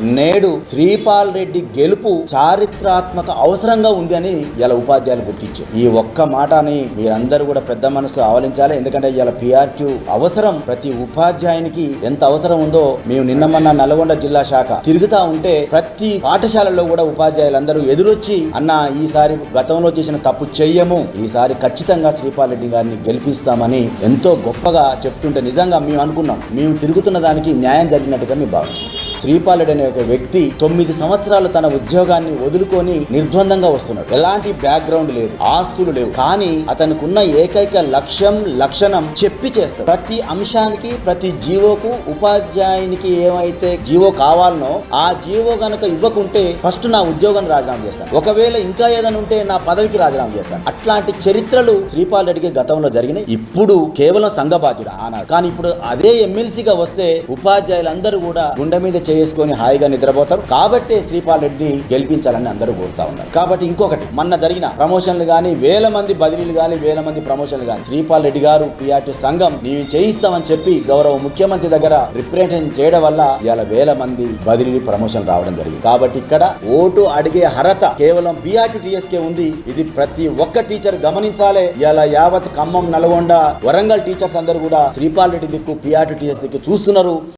నేడు శ్రీపాల్ రెడ్డి గెలుపు చారిత్రాత్మక అవసరంగా ఉంది అని ఇలా ఉపాధ్యాయులు గుర్తించారు. ఈ ఒక్క మాటని మీరందరూ కూడా పెద్ద మనసు ఆవలించాలి. ఎందుకంటే ఇలా పిఆర్టీ అవసరం. ప్రతి ఉపాధ్యాయునికి ఎంత అవసరం ఉందో మేము నిన్న మొన్న నల్గొండ జిల్లా శాఖ తిరుగుతా ఉంటే ప్రతి పాఠశాలలో కూడా ఉపాధ్యాయులందరూ ఎదురొచ్చి అన్న ఈసారి గతంలో చేసిన తప్పు చెయ్యము. ఈసారి ఖచ్చితంగా శ్రీపాల్ రెడ్డి గారిని గెలిపిస్తామని ఎంతో గొప్పగా చెప్తుంటే నిజంగా మేము అనుకున్నాం. మేము తిరుగుతున్న దానికి న్యాయం జరిగినట్టుగా మేము భావించాం. శ్రీపాలుడు అనే ఒక వ్యక్తి తొమ్మిది సంవత్సరాలు తన ఉద్యోగాన్ని వదులుకొని నిర్ద్వందంగా వస్తున్నాడు. ఎలాంటి బ్యాక్గ్రౌండ్ లేదు ఆస్తులు లేవు. కానీ అతనికి ఏకైక లక్ష్యం లక్షణం చెప్పి చేస్తాడు. ప్రతి అంశానికి ప్రతి జీవోకు ఉపాధ్యాయునికి ఏమైతే జీవో కావాలనో ఆ జీవో గనక ఇవ్వకుంటే ఫస్ట్ నా ఉద్యోగం రాజీనామా చేస్తాను. ఒకవేళ ఇంకా ఏదైనా ఉంటే నా పదవికి రాజీనామా చేస్తాను. అట్లాంటి చరిత్రలు శ్రీపాల్ రెడ్డికి గతంలో జరిగినాయి. ఇప్పుడు కేవలం సంఘ బాధ్యుడు ఆనాడు. కానీ ఇప్పుడు అదే ఎమ్మెల్సీగా వస్తే ఉపాధ్యాయులందరూ కూడా గుండె మీద చేసుకొని హాయిగా నిద్రపోతారు. కాబట్టే శ్రీపాల్ రెడ్డిని గెలిపించాలని అందరూ కోరుతా ఉన్నారు. కాబట్టి ఇంకొకటి మొన్న జరిగిన ప్రమోషన్లు కానీ వేల మంది బదిలీలు కానీ వేల మంది ప్రమోషన్లు కానీ శ్రీపాల్ రెడ్డి గారు పిఆర్టీ సంఘం నీవు చేయిస్తామని చెప్పి గౌరవ ముఖ్యమంత్రి దగ్గర రిప్రజెంటేషన్ చేయడం వల్ల ఇవాళ వేల మంది బదిలీలు ప్రమోషన్ రావడం జరిగింది. కాబట్టి ఇక్కడ ఓటు అడిగే అర్హత కేవలం పిఆర్టీ టీఎస్కే ఉంది. ఇది ప్రతి ఒక్క టీచర్ గమనించాలి. ఇలా యావత్ ఖమ్మం నల్గొండ వరంగల్ టీచర్స్ అందరూ కూడా శ్రీపాల్ రెడ్డి దిక్కు పిఆర్టీ టీఎస్ దిక్కు చూస్తున్నారు.